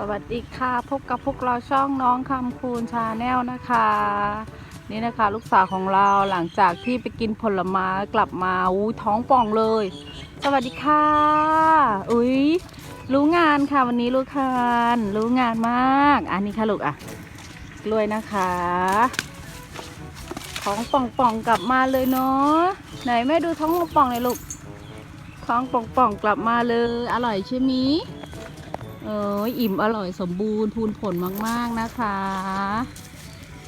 สวัสดีค่ะ พบกับพวกเราช่องน้องคำคูณชาแนลนะคะ นี่นะคะลูกสาวของเราหลังจากที่ไปกินผลไม้กลับมาอู้ท้องป่องเลย สวัสดีค่ะ อุ้ยรู้งานค่ะวันนี้รู้งานรู้งานมาก อันนี้ค่ะลูกอะกล้วยนะคะท้องป่องป่องกลับมาเลยเนาะไหนแม่ดูท้องป่องเลยลูกท้องป่องป่องกลับมาเลย อร่อยใช่ไหม เอออิ่มอร่อยสมบูรณ์พูนผลมาก ๆ นะคะ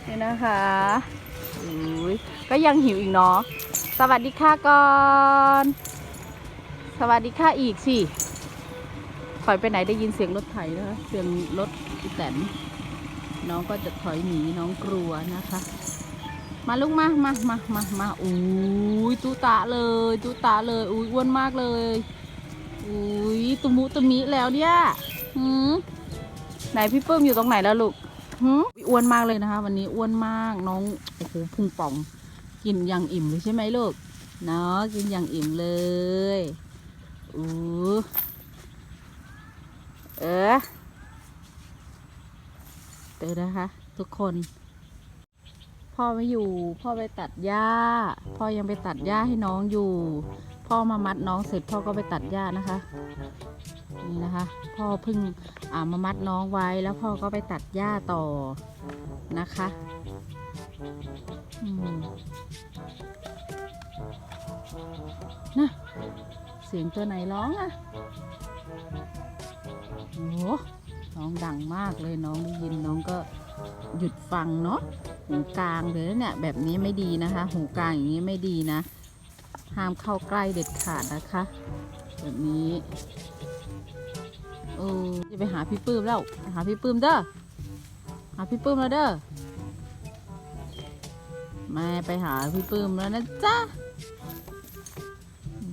นี่นะคะอุ้ยก็ยังหิวอีกเนาะสวัสดีค่ะก่อน สวัสดีค่ะอีกสิถอยไปไหนได้ยินเสียงรถไถนะคะเสียงรถอีแตนน้องก็จะถอยหนีน้องกลัวนะคะ มาลูกมามามามามาอุ้ยตุตะเลยตุตะเลยอุ้ยอ้วนมากเลยอุ้ยตุมุตุมิแล้วเนี่ย หืมไหนพี่เปิ้มอยู่ตรงไหนแล้วลูกหืมอ้วนมากเลยนะคะ วันนี้อ้วนมากน้องโอ้โหพุงป่อง กินอย่างอิ่มเลยใช่ไหมลูกเนาะกินอย่างอิ่มเลยอู้เออเตอนะคะ ทุกคน พ่อไม่อยู่ พ่อไปตัดหญ้า พ่อยังไปตัดหญ้าให้น้องอยู่ พ่อมามัดน้องเสร็จพ่อก็ไปตัดหญ้านะคะ นี่นะคะ พ่อเพิ่งอ่ามามัดน้องไว้แล้วพ่อก็ไปตัดหญ้าต่อนะคะนะเสียงตัวไหนร้องอะ่ะโอ้โหน้องดังมากเลยน้องได้ยินน้องก็หยุดฟังเนาะหูกลางเลยเนี่ยแบบนี้ไม่ดีนะคะ หูกลางอย่างนี้ไม่ดีนะ ห้ามเข้าใกล้เด็ดขาดนะคะ แบบนี้เออจะไปหาพี่ปื้มแล้วหาพี่ปื้มเด้อหาพี่ปื้มแล้วเด้อแม่ไปหาพี่ปื้มแล้วนะจ๊ะ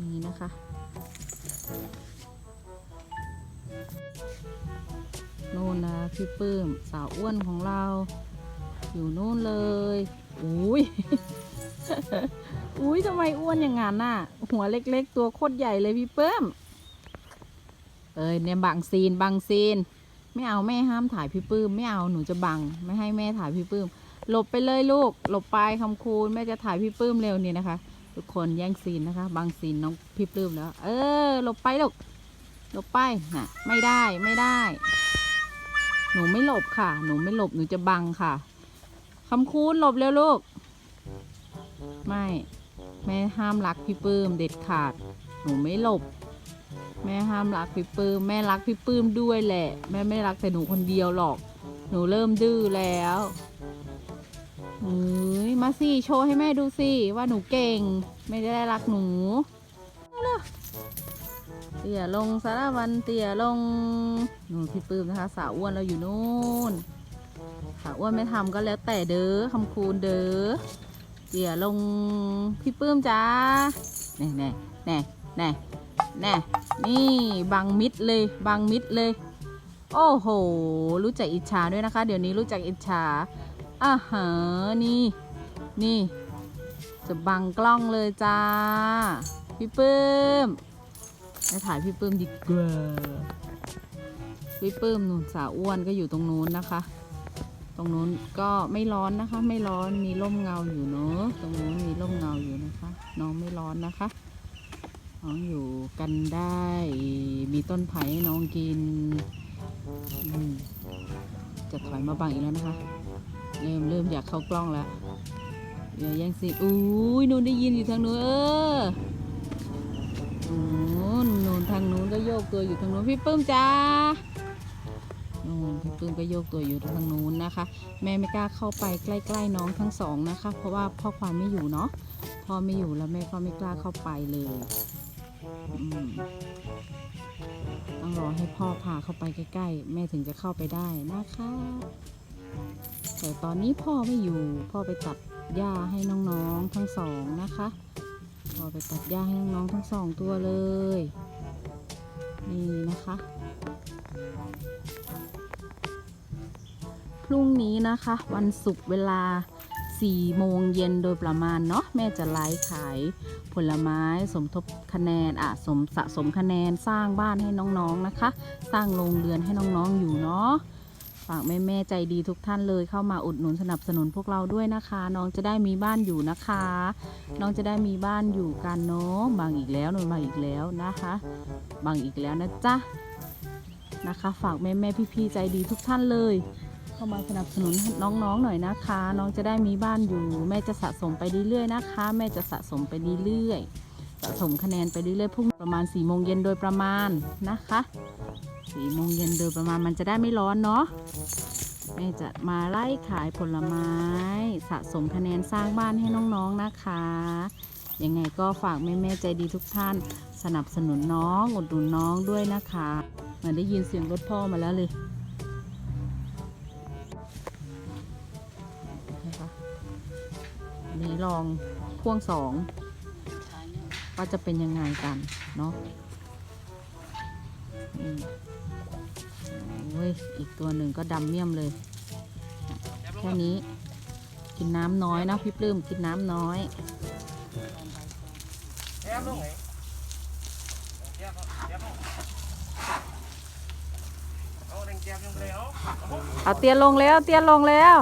นี่นะคะนู่นนะพี่ปื้มสาวอ้วนของเรา อยู่นู่นเลยอุ้ย อุ้ยทำไมอ้วนอย่างงั้นน่ะ หัวเล็กๆ ตัวโคตรใหญ่เลยพี่เปิ้ม เอ้ยเนี่ยบังซีนบังซีน ไม่เอาแม่ห้ามถ่ายพี่ปื้ม ไม่เอาหนูจะบัง ไม่ให้แม่ถ่ายพี่ปื้ม หลบไปเลยลูก หลบไปคำคูณแม่จะถ่ายพี่ปื้มเร็วนี่นะคะ ทุกคนแย่งซีนนะคะ บังซีนน้องพี่ปื้มแล้ว เออ หลบไปลูก หลบไปน่ะ ไม่ได้ไม่ได้ หนูไม่หลบค่ะ หนูไม่หลบหนูจะบังค่ะคำคูณหลบเร็วลูก ไม่ แม่ห้ามรักพี่ปื้มเด็ดขาด หนูไม่หลบ แม่ห้ามรักพี่ปื้ม แม่รักพี่ปื้มด้วยแหละ แม่ไม่รักแต่หนูคนเดียวหรอก หนูเริ่มดื้อแล้วเฮ้ยมาสิโชว์ให้แม่ดูสิว่าหนูเก่ง ไม่ได้รักหนูเอาเลยเตี่ยลงสารวันเตี่ยลงหนูพี่ปื้มนะคะ สาวอ้วนเราอยู่นู่นสาวอ้วนไม่ทำก็แล้วแต่เด้อคำคูณเด้อ เดี๋ยวลงพี่ปื้มจ้าแน่แน่แน่แน่แน่นี่บังมิดเลยบังมิดเลย โอ้โห รู้จักอิจฉาด้วยนะคะ เดี๋ยวนี้รู้จักอิจฉาอ่าฮะนี่นี่จะบังกล้องเลยจ้า พี่ปื้มไปถ่ายพี่ปื้มดีกว่าพี่ปื้มนู่นสาวอ้วนก็อยู่ตรงนู้นนะคะ ตรงนู้นก็ไม่ร้อนนะคะ ไม่ร้อนมีร่มเงาอยู่เนอะตรงนู้นมีร่มเงาอยู่นะคะ น้องไม่ร้อนนะคะน้องอยู่กันได้ มีต้นไผ่ให้น้องกินจะถอยมาบังอีกแล้วนะคะ เริ่มเริ่มอยากเข้ากล้องแล้วเดี๋ยวยังสิอุ้ยนูนได้ยินอยู่ทางนู้นเออนู้นนูนทางนู้นก็โยกตัวอยู่ทางนู้นพี่ปื้มจ้า นู่นพี่ปื้มก็โยกตัวอยู่ทางนู้นนะคะ แม่ไม่กล้าเข้าไปใกล้ ๆ น้องทั้งสองนะคะ เพราะว่าพ่อควานไม่อยู่เนาะพ่อไม่อยู่แล้วแม่ก็ไม่กล้าเข้าไปเลยต้องรอให้พ่อพาเข้าไปใกล้ๆ แม่ถึงจะเข้าไปได้นะคะ แต่ตอนนี้พ่อไม่อยู่ พ่อไปตัดหญ้าให้น้องๆทั้งสองนะคะ พ่อไปตัดหญ้าให้น้องๆทั้งสองตัวเลย นี่นะคะ พรุ่งนี้นะคะ วันศุกร์เวลา 4 โมงเย็นโดยประมาณเนาะแม่จะไลฟ์ขายผลไม้สมทบคะแนนอะสมสะสมคะแนนสร้างบ้านให้น้องๆนะคะ สร้างโรงเรือนให้น้องๆอยู่เนาะฝากแม่ๆใจดีทุกท่านเลยเข้ามาอุดหนุนสนับสนุนพวกเราด้วยนะคะ น้องจะได้มีบ้านอยู่นะคะ น้องจะได้มีบ้านอยู่กันเนาะบางอีกแล้วหนูบางอีกแล้วนะคะ บางอีกแล้วนะจ๊ะนะคะ ฝากแม่ๆพี่ๆใจดีทุกท่านเลย เข้ามาสนับสนุนน้องๆหน่อยนะคะ น้องจะได้มีบ้านอยู่ แม่จะสะสมไปเรื่อยๆนะคะ แม่จะสะสมไปเรื่อยๆสะสมคะแนนไปเรื่อยๆพรุ่งประมาณ4ี่โมงเย็นโดยประมาณนะคะสี่โมงเย็นโดยประมาณมันจะได้ไม่ร้อนเนาะแม่จะมาไล่ขายผลไม้ สะสมคะแนนสร้างบ้านให้น้องๆนะคะยังไงก็ฝากแม่ๆใจดีทุกท่าน สนับสนุนน้องอุดหนุนน้องด้วยนะคะเหมือนได้ยินเสียงรถพ่อมาแล้วเลย ลองพ่วงสองว่าจะเป็นยังไงกันเนาะโอ้ยอีกตัวหนึ่งก็ดำเมี่ยมเลย แค่นี้กินน้ำน้อยนะพี่ปลื้มกินน้ำน้อยเอาแดงแก้มยังไงเอาเอาเตียนลงแล้วเตียนลงแล้ว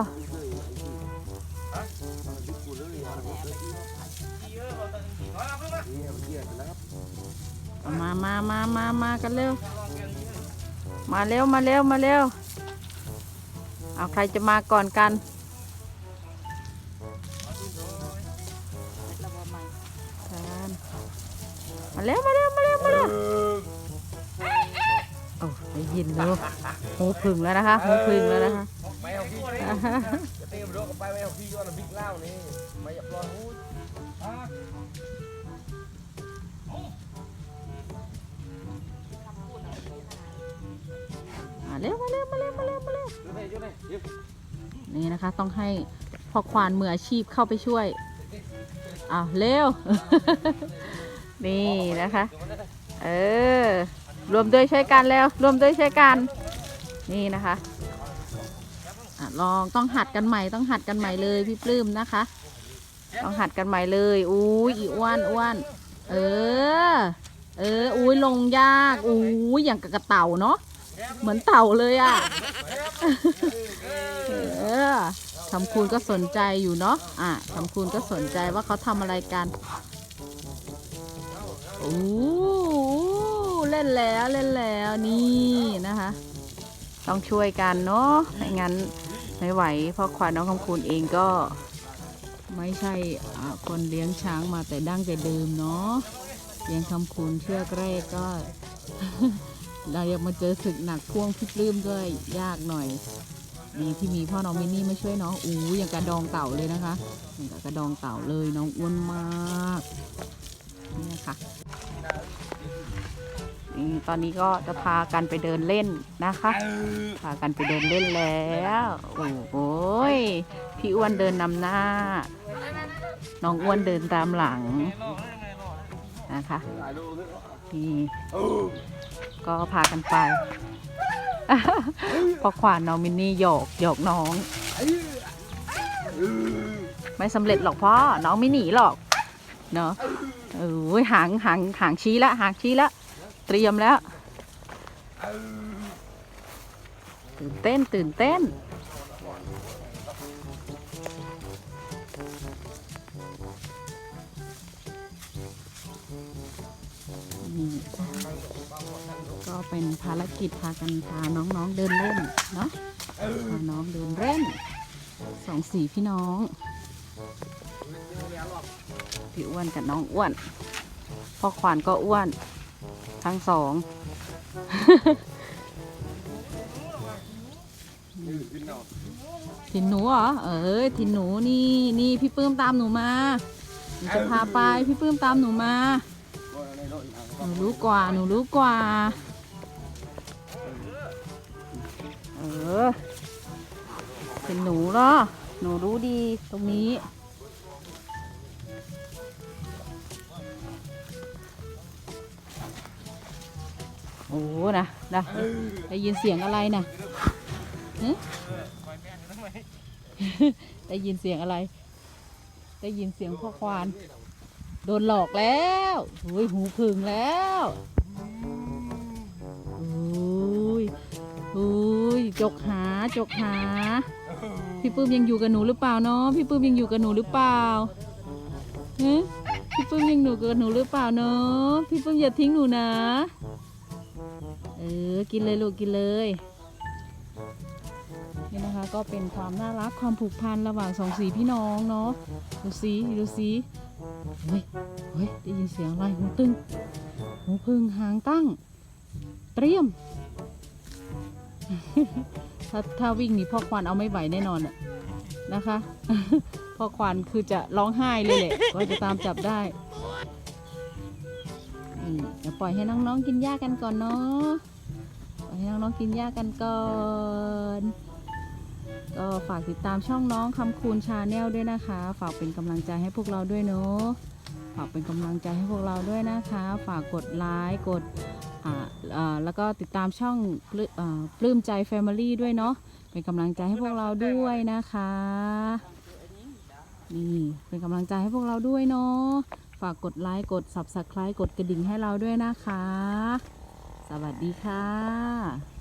มมามามามามามากันเร็วลองแกนี้มาเร็ว มาเร็ว มาเร็ว เอาใครจะมาก่อนกัน มาเร็ว มาเร็ว มาเร็ว มาเร็วโอ้ได้ยินแล้วหูพึ่งแล้วนะคะหูพึ่งแล้วนะคะไม่เอาพี่จะเตะมรถกับไปไม่เอาพี่ย้อนบิ๊กเล่านี่ไม่อยากรอหู นี่นะคะต้องให้พ่อควานมืออาชีพเข้าไปช่วยอ้าวเร็ว นี่นะคะ เออ รวมด้วยช่วยกันแล้ว รวมด้วยช่วยกัน นี่นะคะอะลองต้องหัดกันใหม่ต้องหัดกันใหม่เลยพี่ปลื้มนะคะ ต้องหัดกันใหม่เลยอุ้ยอีอ้วนอ้วนเออ เอออุ้ยลงยากอุ้ยอย่างกับกระเต่าเนาะเหมือนเต่าเลยอะ่ะ ออคำคูณก็สนใจอยู่เนาะอะคำคูณก็สนใจว่าเขาทำอะไรกันโอ้เล่นแล้วเล่นแล้วนี่นะคะ ต้องช่วยกันเนาะไม่งั้นไม่ไหว เพราะควานน้องคำคูณเองก็ไม่ใช่คนเลี้ยงช้างมาแต่ดั้งแต่เดิมเนาะเลี้ยงคำคูณเชือกแรกก็เรายังมาเจอศึกหนักพ่วงพี่ปลื้มด้วยยากหน่อย ดีที่มีพ่อน้องมินนี่มาช่วยน้องอู้อย่างกระดองเต่าเลยนะคะอย่างกระดองเต่าเลยน้องอ้วนมากนี่นะคะตอนนี้ก็จะพากันไปเดินเล่นนะคะ พากันไปเดินเล่นแล้วโอ้โหพี่อ้วนเดินนำหน้า น้องอ้วนเดินตามหลังนะคะนี่ก็พากันไป พอขวานน้องมินนี่หยอกหยอกน้อง ไม่สำเร็จหรอกพ่อ น้องไม่หนีหรอก เนาะเออหางหางหางชี้ละหางชี้ละเตรียมแล้ว ตื่นเต้นตื่นเต้น ก็เป็นภารกิจพากันพาน้องๆเดินเล่นเนาะพาน้องเดินเล่นสองสี่พี่น้องพี่อ้วนกับน้องอ้วนพ่อควานก็อ้วน ทั้งสองถิ่นหนูเหรอเอ้ยถิ่นหนูนี่นี่พี่ปื้มตามหนูมาหนูจะพาไปพี่ปื้มตามหนูมาหนูรู้กว่าหนูรู้กว่า ออเป็นหนูเหรอหนูรู้ดีตรงนี้ โอ้นะนะได้ยินเสียงอะไรนะหึได้ยินเสียงอะไร ได้ยินเสียงพ่อควาน โดนหลอกแล้วอุ้ยหูพึ่งแล้ว อุ้ยจกหาจกหา พี่ปื้มยังอยู่กับหนูหรือเปล่าเนาะพี่ปื้มยังอยู่กับหนูหรือเปล่าฮะพี่ปื้มยังอยู่กับหนูหรือเปล่าเนาะพี่ปื้มอย่าทิ้งหนูนะเออกินเลยลูกกินเลยนี่นะคะก็เป็นความน่ารักความผูกพันระหว่างสองสีพี่น้องเนาะดูสิดูสิเฮ้ยเฮ้ยได้ยินเสียงอะไรหูตึงหูพึ่งหางตั้ง เตรียม ถ้าถ้าวิ่งหนี่พ่อควานเอาไม่ไหวแน่นอนอะนะคะ พ่อควานคือจะร้องไห้เลยแหละก็จะตามจับได้อืมเดี๋ยวปล่อยให้น้องๆกินหญ้ากันก่อนเนาะปล่อยให้น้องๆกินหญ้ากันก่อน ก็ฝากติดตามช่องน้องคำคูณชาแนลด้วยนะคะ ฝากเป็นกำลังใจให้พวกเราด้วยเนาะฝากเป็นกำลังใจให้พวกเราด้วยนะคะ ฝากกดไลค์กด แล้วก็ติดตามช่องปลื้มอ่าปลื้มใจ Family ด้วยเนาะเป็นกำลังใจให้พวกเราด้วยนะคะ นี่เป็นกำลังใจให้พวกเราด้วยเนาะฝากกดไลค์กด Subscribe กดกระดิ่งให้เราด้วยนะคะ สวัสดีค่ะ